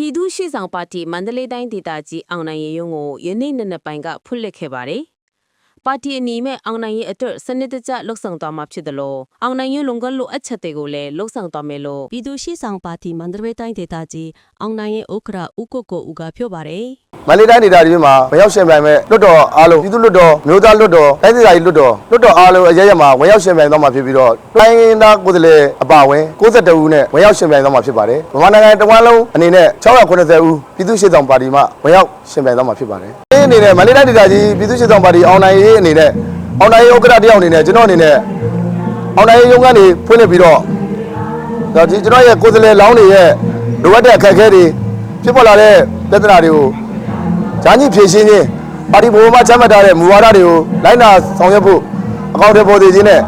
ပြည်သူ့ရှေ့ဆောင်ပါတီမန္တလေးတိုင်းဒေသကြီးအောင်နိုင်ရေးရုံးကိုယနေ့နေ့နက်ပိုင်းကဖွင့်လှစ်ခဲ့ပါတယ်။ပါတီအနေနဲ့အောင်နိုင်ရေးအတွက်စနစ်တကျလှုပ်ဆောင်သွားမှာဖြစ်တယ်လို့အောင်နိုင်ရေးလုံကလို့အချက်တွေကိုလည်းလှုပ်ဆောင်သွားမယ်လို့ပြည်သူ့ရှိဆောင်ပါတီမန္တလေးတိုင်းဒေသကြီးအောင်နိုင်ရဲ့ဥက္ကရာဦးကိုကိုဦးကပြောပါတယ် မန္တလေးတိုင်းဒေသကြီးမှာဝင်ရောက်ရှင်ပြိုင်မဲ့လွတ်တော်အားလုံးပြည်သူ့လွတ်တော်မျိုးသားလွတ်တော်တိုင်းဒေသကြီးလွတ်တော်လွတ်တော်အားလုံးအရရက်မှာဝင်ရောက်ရှင်ပြိုင်သွားမှာဖြစ်ပြီးတော့တိုင်းရင်းသားကိုယ်စားလှယ်အပါအဝင်62ဦးနဲ့ဝင်ရောက်ရှင်ပြိုင်သွားမှာဖြစ်ပါတယ်။မြန်မာနိုင်ငံတဝန်းလုံးအနေနဲ့690ဦးပြည်သူ့ရှေ့ဆောင်ပါတီမှဝင်ရောက်ရှင်ပြိုင်သွားမှာဖြစ်ပါတယ်။ဒီအနေနဲ့မန္တလေးတိုင်းဒေသကြီးပြည်သူ့ရှေ့ဆောင်ပါတီအောင်နိုင်ရေးအနေနဲ့အောင်နိုင်ရေးဥက္ကဋ္ဌတယောက်အနေနဲ့ကျွန်တော်အနေနဲ့အောင်နိုင်ရေးရုံးကနေဖွင့်လှစ်ပြီးတော့ဒါဒီကျွန်တော်ရဲ့ကိုယ်စားလှယ်လောင်းတွေရဲ့လိုအပ်တဲ့အခက်အခဲတွေဖြစ်ပေါ်လာတဲ့ပြဿနာတွေကို ဂျာညှိဖြေရှင်းခြင်းပါတီဘုံမှာချမှတ်ထားတဲ့မူဝါဒတွေကိုလိုက်နာဆောင်ရွက်ဖို့အကောင့်တွေပေါ်သေးခြင်းနဲ့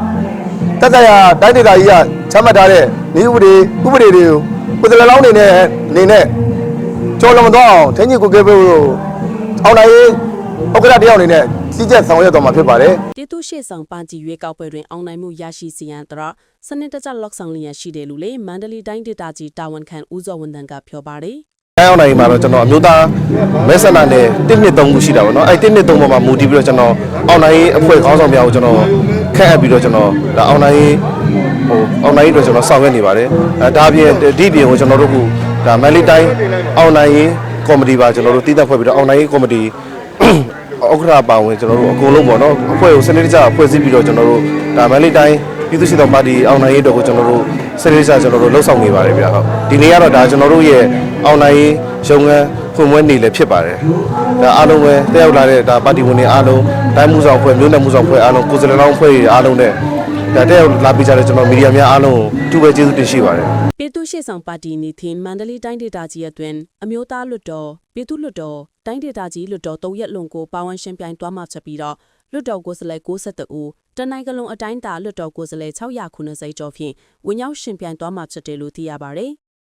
တက်သက်ရာတိုင်းဒေသကြီးကချမှတ်ထားတဲ့နေဥပဒေဥပဒေတွေကိုကိုယ်စားလှယ်လောင်းတွေနဲ့အနေနဲ့ကျော်လွန်မသွားအောင်ထိန်းချုပ်ကိုယ်ကဲဖို့အောင်နိုင်ရေးဥက္ကဋ္ဌတယောက်အနေနဲ့စီးကျက်ဆောင်ရွက်တော်မှာဖြစ်ပါတယ်ပြည်သူ့ရှိဆောင်ပါတီရွေးကောက်ပွဲတွင်အောင်နိုင်မှုရရှိစီရန်တရစနစ်တကျလောက်ဆောင်လျက်ရှိတယ်လို့လေမန္တလေးတိုင်းဒေသကြီးတာဝန်ခံဦးစောဝင်းတန်ကပြောပါတယ် အဲအောင်နိုင်မှာတော့ကျွန်တော်အမျိုးသားမဲဆန္ဒနယ်1နှစ်3ခုရှိတာပေါ့နော်အဲ1နှစ်3ပေါ်မှာမူတည်ပြီးတော့ကျွန်တော်အောင်နိုင်ရေးအဖွဲ့ခေါင်းဆောင်များကိုကျွန်တော်ခန့်အပ်ပြီးတော့ကျွန်တော်ဒါအောင်နိုင်ရေးဟိုအောင်နိုင်ရေးအတွက်ကျွန်တော်ဆောင်ရွက်နေပါတယ်အဲဒါအပြင်ဒီအပြင်ကိုကျွန်တော်တို့ကဒါမန်လေးတိုင်းအောင်နိုင်ရေးကော်မတီပါကျွန်တော်တို့တည်သက်ဖွဲ့ပြီးတော့အောင်နိုင်ရေးကော်မတီဥက္ကဋ္ဌပါဝင်ကျွန်တော်တို့အကုန်လုံးပေါ့နော်အဖွဲ့ကိုစနစ်တကျဖွဲ့စည်းပြီးတော့ကျွန်တော်တို့ဒါမန်လေးတိုင်းပြည်သူ့စစ်တော်ပါတီအောင်နိုင်ရေးအတွက်ကိုကျွန်တော်တို့စနစ်တကျကျွန်တော်တို့လှုပ်ဆောင်နေပါတယ်ဗျာဟုတ်ဒီနေ့ကတော့ဒါကျွန်တော်တို့ရဲ့အောင်နိုင်ရေးရုံးခန်းဖွင့်ပွဲနေလည်းဖြစ်ပါတယ်ဒါအားလုံးပဲတက်ရောက်လာတဲ့ဒါပါတီဝင်တွေအားလုံးတိုင်းမှုဆောင်ဖွဲ့မြို့နယ်မှုဆောင်ဖွဲ့အားလုံးကိုယ်စားလှယ်လောင်းဖွဲ့တွေအားလုံးနဲ့ဒါတက်ရောက်လာပြီးကြတဲ့ကျွန်တော်မီဒီယာများအားလုံးကိုတူပဲကျေးဇူးတင်ရှိပါတယ်ပြည်သူ့ရှိဆောင်ပါတီနေသင်မန္တလေးတိုင်းဒေသကြီးအတွင်းအမျိုးသားလွတ်တော်ပြည်သူ့လွတ်တော်တိုင်းဒေသကြီးလွတ်တော်၃ရက်လွန်ကိုပါဝင်ရှင်ပြိုင်သွားမှာဖြစ်ပြီးတော့လွတ်တော်ကိုယ်စားလှယ်62ဦး တနိုင်ကလုံးအတိုင်းတာလွတ်တော်ကိုယ်စားလှယ်690ကျော်ဖြင့်ဝင်ရောက်ရှင်ပြိုင်သွားမှာဖြစ်တယ်လို့သိရပါတယ်